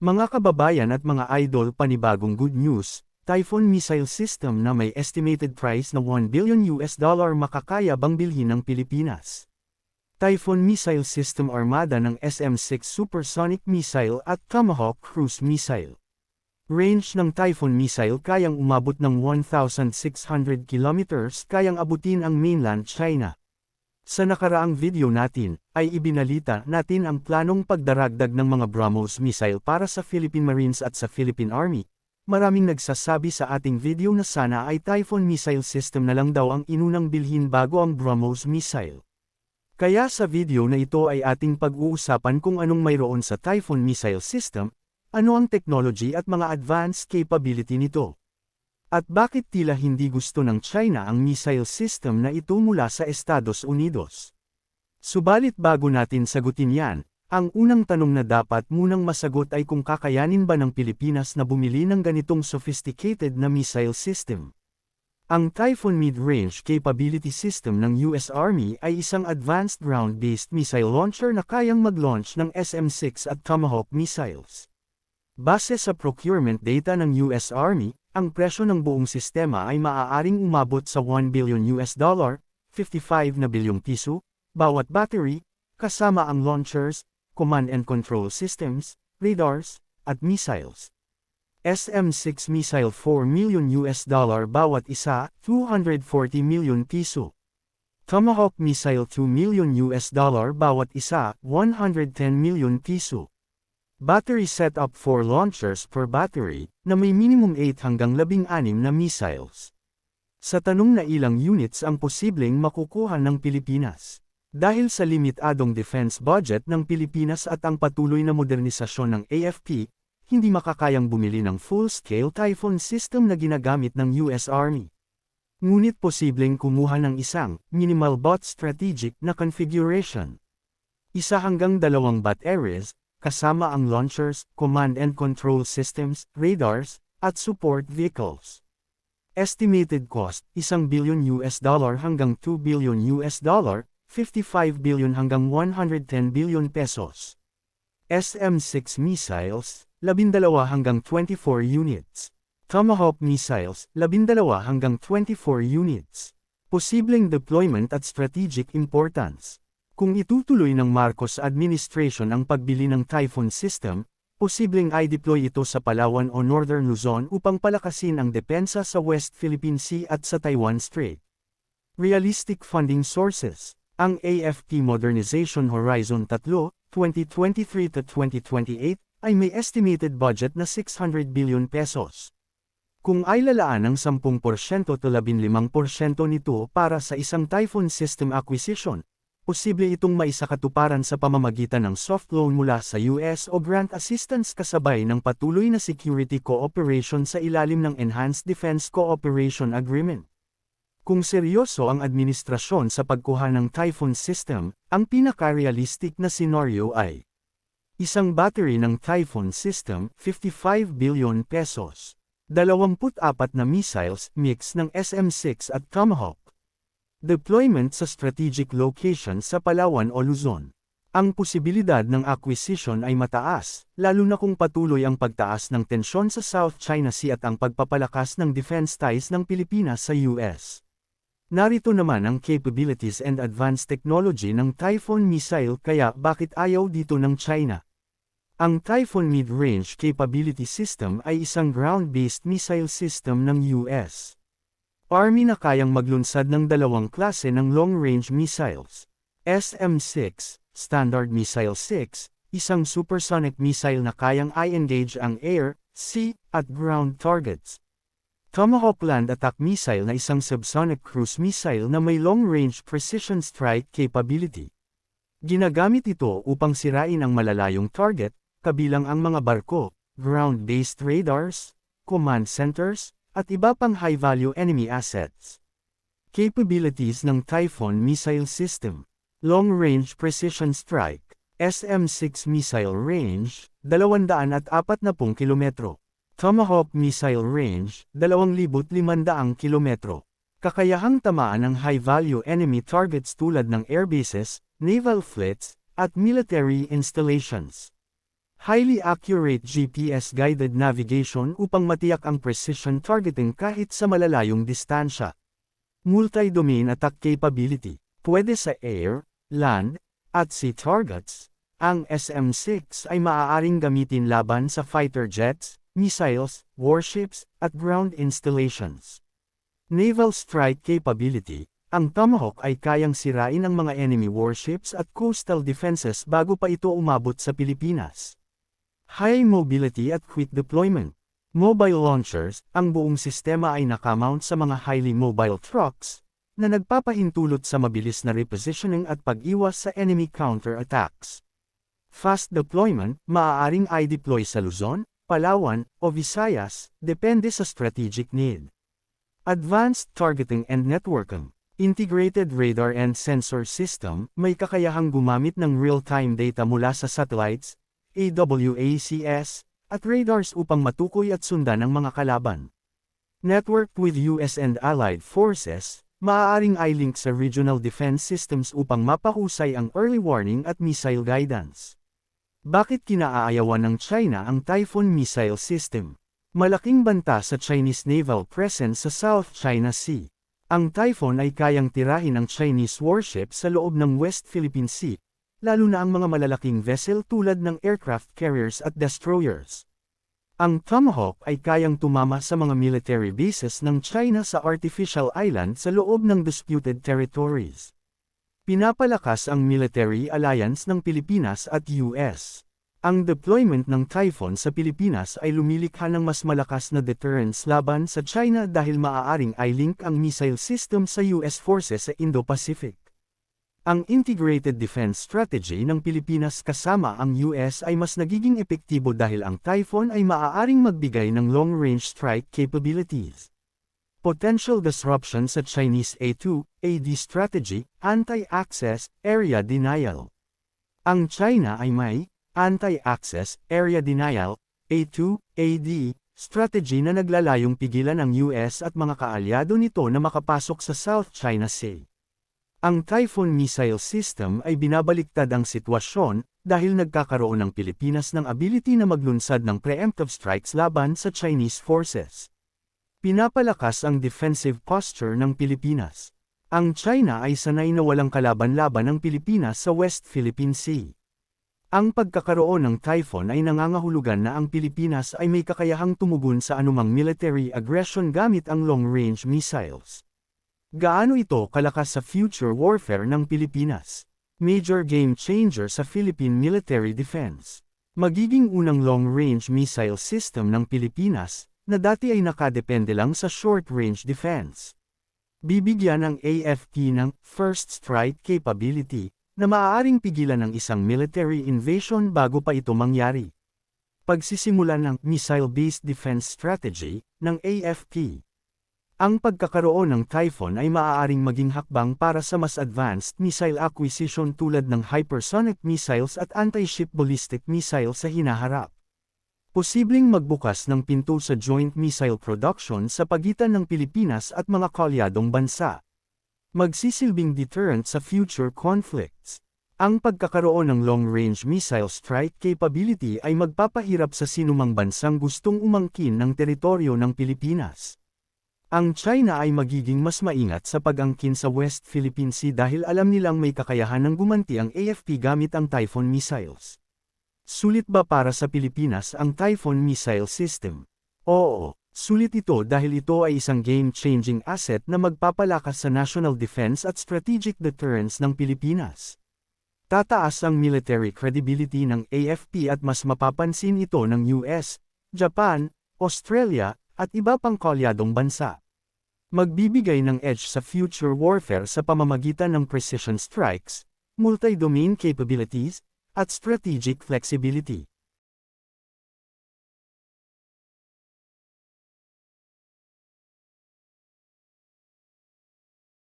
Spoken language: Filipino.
Mga kababayan at mga idol panibagong good news, Typhoon missile system na may estimated price na 1 billion US dollar makakaya bang bilhin ng Pilipinas. Typhoon missile system armada ng SM-6 supersonic missile at Tomahawk cruise missile. Range ng Typhoon missile kayang umabot ng 1,600 kilometers kayang abutin ang mainland China. Sa nakaraang video natin, ay ibinalita natin ang planong pagdaragdag ng mga BrahMos missile para sa Philippine Marines at sa Philippine Army. Maraming nagsasabi sa ating video na sana ay Typhoon missile system na lang daw ang inunang bilhin bago ang BrahMos missile. Kaya sa video na ito ay ating pag-uusapan kung anong mayroon sa Typhoon missile system, ano ang technology at mga advanced capability nito. At bakit tila hindi gusto ng China ang missile system na ito mula sa Estados Unidos? Subalit bago natin sagutin yan, ang unang tanong na dapat munang masagot ay kung kakayanin ba ng Pilipinas na bumili ng ganitong sophisticated na missile system. Ang Typhoon Mid-Range Capability System ng US Army ay isang advanced ground-based missile launcher na kayang mag-launch ng SM-6 at Tomahawk missiles. Base sa procurement data ng US Army, ang presyo ng buong sistema ay maaaring umabot sa 1 billion US dollar, 55 na bilyong piso, bawat battery, kasama ang launchers, command and control systems, radars, at missiles. SM-6 missile 4 million US dollar bawat isa, 240 million piso. Tomahawk missile 2 million US dollar bawat isa, 110 million piso. Battery setup for launchers per battery, na may minimum 8 hanggang 16 na missiles. Sa tanong na ilang units ang posibleng makukuha ng Pilipinas. Dahil sa limitadong defense budget ng Pilipinas at ang patuloy na modernisasyon ng AFP, hindi makakayang bumili ng full-scale Typhoon system na ginagamit ng US Army. Ngunit posibleng kumuha ng isang minimal bot strategic na configuration. Isa hanggang dalawang batteries, kasama ang launchers, command and control systems, radars, at support vehicles. Estimated cost, 1 billion US dollar hanggang 2 billion US dollar, 55 billion hanggang 110 billion pesos. SM-6 missiles, 12 hanggang 24 units. Tomahawk missiles, 12 hanggang 24 units. Posibleng deployment at strategic importance. Kung itutuloy ng Marcos administration ang pagbili ng Typhoon system, posibleng i-deploy ito sa Palawan o Northern Luzon upang palakasin ang depensa sa West Philippine Sea at sa Taiwan Strait. Realistic funding sources Ang AFP Modernization Horizon 3, 2023-2028, ay may estimated budget na 600 billion pesos. Kung ay lalaan ng 10% to 15% nito para sa isang Typhoon system acquisition, posible itong maisakatuparan sa pamamagitan ng soft loan mula sa US o grant assistance kasabay ng patuloy na security cooperation sa ilalim ng Enhanced Defense Cooperation Agreement. Kung seryoso ang administrasyon sa pagkuha ng Typhoon system, ang pinaka-realistic na senaryo ay Isang battery ng Typhoon system, 55 billion pesos. 24 na missiles, mix ng SM-6 at Tomahawk. Deployment sa strategic location sa Palawan o Luzon. Ang posibilidad ng acquisition ay mataas, lalo na kung patuloy ang pagtaas ng tensyon sa South China Sea at ang pagpapalakas ng defense ties ng Pilipinas sa US. Narito naman ang capabilities and advanced technology ng Typhoon missile kaya bakit ayaw dito ng China. Ang Typhoon Mid-Range Capability System ay isang ground-based missile system ng US. Army na kayang maglunsad ng dalawang klase ng long-range missiles. SM-6, Standard Missile 6, isang supersonic missile na kayang i-engage ang air, sea, at ground targets. Tomahawk Land Attack Missile na isang subsonic cruise missile na may long-range precision strike capability. Ginagamit ito upang sirain ang malalayong target, kabilang ang mga barko, ground-based radars, command centers, at iba pang high-value enemy assets. Capabilities ng Typhoon Missile System Long-Range Precision Strike SM-6 Missile Range, 240 km. Tomahawk Missile Range, 2,500 km. Kakayahang tamaan ng high-value enemy targets tulad ng airbases, naval fleets, at military installations. Highly accurate GPS-guided navigation upang matiyak ang precision targeting kahit sa malalayong distansya. Multi-domain attack capability. Pwede sa air, land, at sea targets. Ang SM-6 ay maaaring gamitin laban sa fighter jets, missiles, warships, at ground installations. Naval strike capability. Ang Tomahawk ay kayang sirain ang mga enemy warships at coastal defenses bago pa ito umabot sa Pilipinas. High mobility at quick deployment. Mobile launchers, ang buong sistema ay nakamount sa mga highly mobile trucks, na nagpapahintulot sa mabilis na repositioning at pag-iwas sa enemy counter-attacks. Fast deployment, maaaring i-deploy sa Luzon, Palawan, o Visayas, depende sa strategic need. Advanced targeting and networking. Integrated radar and sensor system, may kakayahang gumamit ng real-time data mula sa satellites, AWACS, at radars upang matukoy at sundan ang mga kalaban. Networked with US and allied forces, maaaring i-link sa regional defense systems upang mapahusay ang early warning at missile guidance. Bakit kinaayawan ng China ang Typhoon missile system? Malaking banta sa Chinese naval presence sa South China Sea. Ang Typhoon ay kayang tirahin ang Chinese warship sa loob ng West Philippine Sea, lalo na ang mga malalaking vessel tulad ng aircraft carriers at destroyers. Ang Tomahawk ay kayang tumama sa mga military bases ng China sa artificial island sa loob ng disputed territories. Pinapalakas ang military alliance ng Pilipinas at US. Ang deployment ng Typhoon sa Pilipinas ay lumilikha ng mas malakas na deterrence laban sa China dahil maaaring i-link ang missile system sa US forces sa Indo-Pacific. Ang integrated defense strategy ng Pilipinas kasama ang US ay mas nagiging epektibo dahil ang Typhoon ay maaaring magbigay ng long-range strike capabilities. Potential disruption sa Chinese A2, AD strategy, anti-access, area denial. Ang China ay may anti-access, area denial, A2, AD, strategy na naglalayong pigilan ang US at mga kaalyado nito na makapasok sa South China Sea. Ang Typhoon missile system ay binabaliktad ang sitwasyon dahil nagkakaroon ng Pilipinas ng ability na maglunsad ng preemptive strikes laban sa Chinese forces. Pinapalakas ang defensive posture ng Pilipinas. Ang China ay sanay na walang kalaban-laban ng Pilipinas sa West Philippine Sea. Ang pagkakaroon ng typhoon ay nangangahulugan na ang Pilipinas ay may kakayahang tumugon sa anumang military aggression gamit ang long-range missiles. Gaano ito kalakas sa future warfare ng Pilipinas? Major game changer sa Philippine military defense. Magiging unang long-range missile system ng Pilipinas, na dati ay nakadepende lang sa short-range defense. Bibigyan ng AFP ng first strike capability, na maaaring pigilan ng isang military invasion bago pa ito mangyari. Pagsisimula ng missile-based defense strategy ng AFP. Ang pagkakaroon ng Typhoon ay maaaring maging hakbang para sa mas advanced missile acquisition tulad ng hypersonic missiles at anti-ship ballistic missiles sa hinaharap. Posibleng magbukas ng pinto sa joint missile production sa pagitan ng Pilipinas at mga kalyadong bansa. Magsisilbing deterrent sa future conflicts. Ang pagkakaroon ng long-range missile strike capability ay magpapahirap sa sinumang bansang gustong umangkin ng teritoryo ng Pilipinas. Ang China ay magiging mas maingat sa pag-angkin sa West Philippine Sea dahil alam nilang may kakayahan ng gumanti ang AFP gamit ang Typhoon missiles. Sulit ba para sa Pilipinas ang Typhoon missile system? Oo, sulit ito dahil ito ay isang game-changing asset na magpapalakas sa national defense at strategic deterrence ng Pilipinas. Tataas ang military credibility ng AFP at mas mapapansin ito ng US, Japan, Australia, at iba pang kalyadong bansa. Magbibigay ng edge sa future warfare sa pamamagitan ng precision strikes, multi-domain capabilities, at strategic flexibility.